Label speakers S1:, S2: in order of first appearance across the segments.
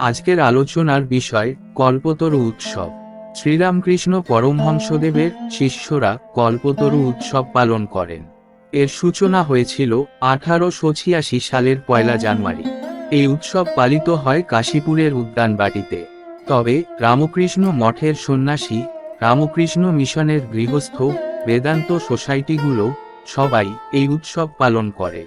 S1: আজকের আলোচনার বিষয়, কল্পতরু উৎসব। শ্রীরামকৃষ্ণ পরমহংসদেবের শিষ্যরা কল্পতরু উৎসব পালন করেন। এর সূচনা হয়েছিল আঠারোশো ছিয়াশি সালের পয়লা জানুয়ারি। এই উৎসব পালিত হয় কাশীপুরের উদ্যানবাটিতে। তবে রামকৃষ্ণ মঠের সন্ন্যাসী, রামকৃষ্ণ মিশনের গৃহস্থ, বেদান্ত সোসাইটিগুলো সবাই এই উৎসব পালন করে।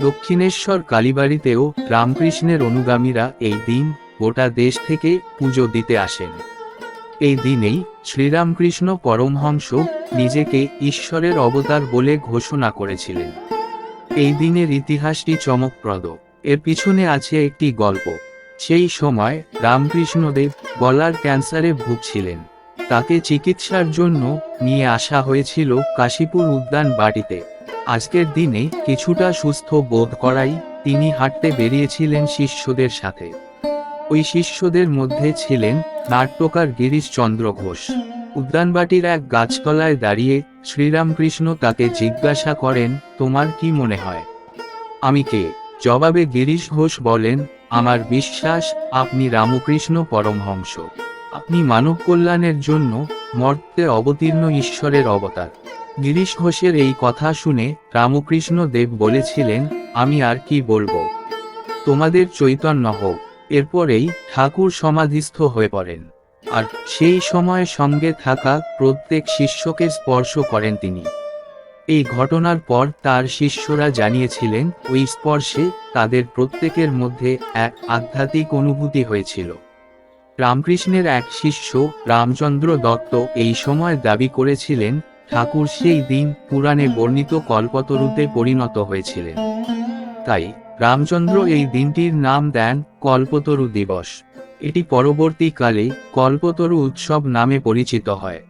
S1: দক্ষিণেশ্বর কালীবাড়িতেও রামকৃষ্ণের অনুগামীরা এই দিন গোটা দেশ থেকে পুজো দিতে আসেন। এই দিনেই শ্রীরামকৃষ্ণ পরমহংস নিজেকে ঈশ্বরের অবতার বলে ঘোষণা করেছিলেন। এই দিনের ইতিহাসটি চমকপ্রদ। এর পিছনে আছে একটি গল্প। সেই সময় রামকৃষ্ণদেব গলার ক্যান্সারে ভুগছিলেন। তাকে চিকিৎসার জন্য নিয়ে আসা হয়েছিল কাশীপুর উদ্যান বাড়িতে আজকের দিনে কিছুটা সুস্থ বোধ করাই তিনি হাঁটতে বেরিয়েছিলেন শিষ্যদের সাথে। ওই শিষ্যদের মধ্যে ছিলেন নাট্যকার গিরিশচন্দ্র ঘোষ। উদ্যানবাটির এক গাছতলায় দাঁড়িয়ে শ্রীরামকৃষ্ণ তাকে জিজ্ঞাসা করেন, তোমার কি মনে হয়? আমি কে? জবাবে গিরিশ ঘোষ বলেন, আমার বিশ্বাস, আপনি রামকৃষ্ণ পরমহংস। আপনি মানব কল্যাণের জন্য মর্তে অবতীর্ণ ঈশ্বরের অবতার। গিরিশ ঘোষের এই কথা শুনে রামকৃষ্ণ দেব বলেছিলেন, আমি আর কি বলব? তোমাদের চৈতন্য হোক। এরপরেই ঠাকুর সমাধিস্থ হয়ে পড়েন। আর সেই সময় সঙ্গে থাকা প্রত্যেক শিষ্যকে স্পর্শ করেন তিনি। এই ঘটনার পর তার শিষ্যরা জানিয়েছিলেন, ওই স্পর্শে তাদের প্রত্যেকের মধ্যে এক আধ্যাত্মিক অনুভূতি হয়েছিল। রামকৃষ্ণের এক শিষ্য রামচন্দ্র দত্ত এই সময় দাবি করেছিলেন ঠাকুর সেই দিন পুরাণে বর্ণিত কল্পতরুতে পরিণত হয়েছিলেন। তাই রামচন্দ্র এই দিনটির নাম দেন কল্পতরু দিবস। এটি পরবর্তীকালে কল্পতরু উৎসব নামে পরিচিত হয়।